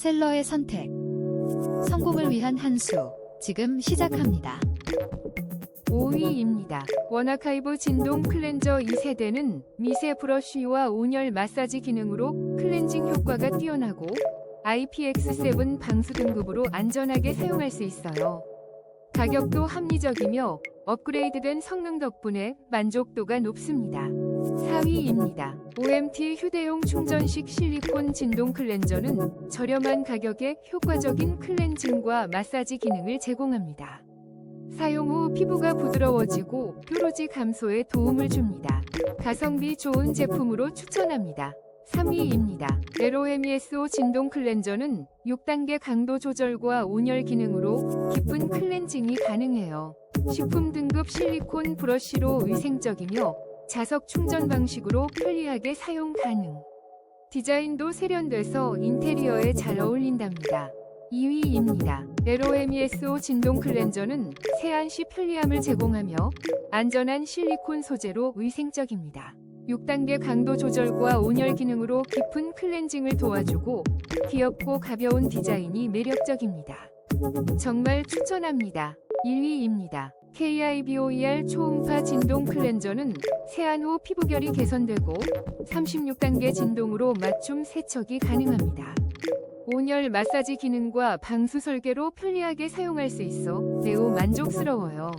셀러의 선택. 성공을 위한 한 수. 지금 시작합니다. 5위입니다. 원아카이브 진동 클렌저 2세대는 미세 브러쉬와 온열 마사지 기능으로 클렌징 효과가 뛰어나고 IPX7 방수 등급으로 안전하게 사용할 수 있어요. 가격도 합리적이며 업그레이드된 성능 덕분에 만족도가 높습니다. 4위입니다. OMT 휴대용 충전식 실리콘 진동 클렌저는 저렴한 가격에 효과적인 클렌징과 마사지 기능을 제공합니다. 사용 후 피부가 부드러워지고 뾰루지 감소에 도움을 줍니다. 가성비 좋은 제품으로 추천합니다. 3위입니다. LOMESO 진동 클렌저는 6단계 강도 조절과 온열 기능으로 깊은 클렌징이 가능해요. 식품 등급 실리콘 브러쉬로 위생적이며 자석 충전 방식으로 편리하게 사용 가능. 디자인도 세련돼서 인테리어에 잘 어울린답니다. 2위입니다. LOMESO 진동 클렌저는 세안 시 편리함을 제공하며 안전한 실리콘 소재로 위생적입니다. 6단계 강도 조절과 온열 기능으로 깊은 클렌징을 도와주고 귀엽고 가벼운 디자인이 매력적입니다. 정말 추천합니다. 1위입니다. KIBOER 초음파 진동 클렌저는 세안 후 피부결이 개선되고 36단계 진동으로 맞춤 세척이 가능합니다. 온열 마사지 기능과 방수 설계로 편리하게 사용할 수 있어 매우 만족스러워요.